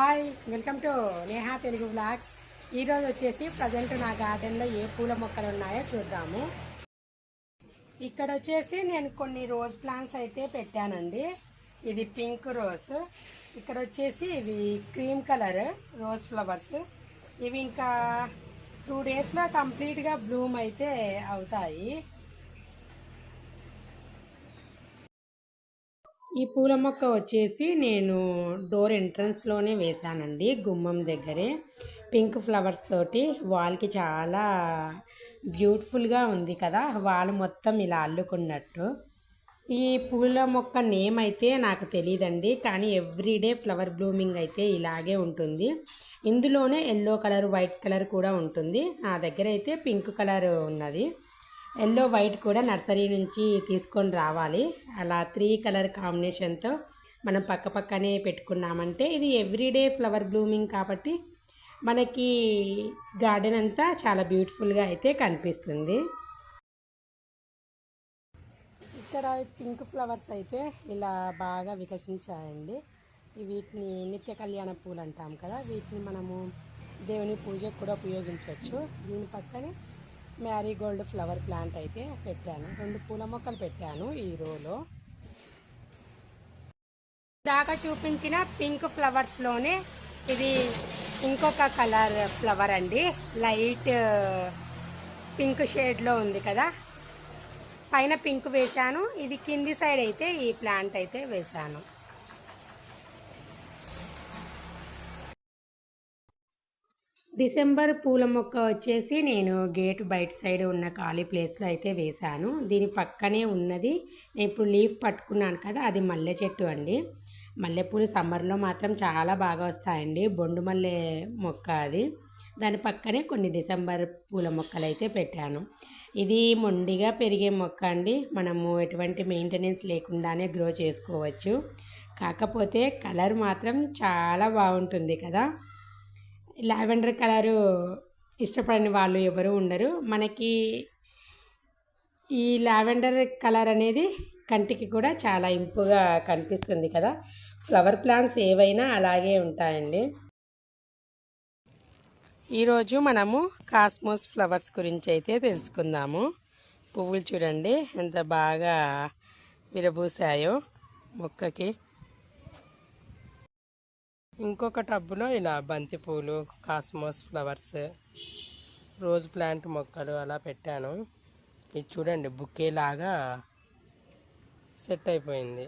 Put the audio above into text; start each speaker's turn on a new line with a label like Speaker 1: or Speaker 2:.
Speaker 1: Hi welcome to Neha Telugu blogs ఈరోజు వచ్చేసి present నా గార్డెన్లో ఏ పూల మొక్కలు ఉన్నాయో చూద్దాము. ఇక్కడ వచ్చేసి నేను కొన్ని రోజ్ ప్లాంట్స్ అయితే పెట్టానండి. ఇది పింక్ రోజ్ ఇక్కడ వచ్చేసి ఇవి క్రీమ్ కలర్ రోజ్ ఫ్లవర్స్ ఇవి ఇంకా టూ డేస్లో కంప్లీట్గా బ్లూమ్ అయితే అవుతాయి. ఈ పూల మొక్క వచ్చేసి నేను డోర్ ఎంట్రన్స్లోనే వేశానండి గుమ్మం దగ్గరే. పింక్ ఫ్లవర్స్ తోటి వాల్కి చాలా బ్యూటిఫుల్గా ఉంది కదా వాల్ మొత్తం ఇలా అల్లుకున్నట్టు. ఈ పూల మొక్క నేమ్ అయితే నాకు తెలియదండి కానీ ఎవ్రీడే ఫ్లవర్ బ్లూమింగ్ అయితే ఇలాగే ఉంటుంది. ఇందులోనే ఎల్లో కలర్ వైట్ కలర్ కూడా ఉంటుంది. నా దగ్గర అయితే పింక్ కలర్ ఉన్నది. ఎల్లో వైట్ కూడా నర్సరీ నుంచి తీసుకొని రావాలి. అలా త్రీ కలర్ కాంబినేషన్తో మనం పక్క పక్కనే పెట్టుకున్నామంటే ఇది ఎవ్రీడే ఫ్లవర్ బ్లూమింగ్ కాబట్టి మనకి గార్డెన్ అంతా చాలా బ్యూటిఫుల్గా అయితే కనిపిస్తుంది. ఇక్కడ పింక్ ఫ్లవర్స్ అయితే ఇలా బాగా వికసించాయండి. వీటిని నిత్య కళ్యాణ పూలు అంటాం కదా వీటిని మనము దేవుని పూజకు కూడా ఉపయోగించవచ్చు. దీని పక్కనే మ్యారీగోల్డ్ ఫ్లవర్ ప్లాంట్ అయితే పెట్టాను. రెండు పూల మొక్కలు పెట్టాను ఈ రోలో. దాకా చూపించిన పింక్ ఫ్లవర్స్లోనే ఇది ఇంకొక కలర్ ఫ్లవర్ అండి. లైట్ పింక్ షేడ్లో ఉంది కదా. పైన పింక్ వేశాను. ఇది కింది సైడ్ అయితే ఈ ప్లాంట్ అయితే వేశాను. డిసెంబర్ పూల మొక్క వచ్చేసి నేను గేట్ బయట సైడ్ ఉన్న ఖాళీ ప్లేస్లో అయితే వేశాను. దీని పక్కనే ఉన్నది నేను ఇప్పుడు లీఫ్ పట్టుకున్నాను కదా అది మల్లె చెట్టు అండి. మల్లెపూలు సమ్మర్లో మాత్రం చాలా బాగా వస్తాయండి. బొండు మల్లె మొక్క అది. దాని పక్కనే కొన్ని డిసెంబర్ పూల మొక్కలు అయితే పెట్టాను. ఇది మొండిగా పెరిగే మొక్క అండి. మనము ఎటువంటి మెయింటెనెన్స్ లేకుండానే గ్రో చేసుకోవచ్చు. కాకపోతే కలర్ మాత్రం చాలా బాగుంటుంది కదా. లావెండర్ కలరు ఇష్టపడని వాళ్ళు ఎవరు ఉండరు. మనకి ఈ లావెండర్ కలర్ అనేది కంటికి కూడా చాలా ఇంపుగా కనిపిస్తుంది కదా. ఫ్లవర్ ప్లాంట్స్ ఏవైనా అలాగే ఉంటాయండి. ఈరోజు మనము కాస్మోస్ ఫ్లవర్స్ గురించి అయితే తెలుసుకుందాము. పువ్వులు చూడండి ఎంత బాగా విరబూసాయో మొక్కకి. ఇంకొక టబ్బులో ఇలా బంతిపూలు కాస్మోస్ ఫ్లవర్స్ రోజ్ ప్లాంట్ మొక్కలు అలా పెట్టాను. ఇది చూడండి బుకే లాగా సెట్ అయిపోయింది.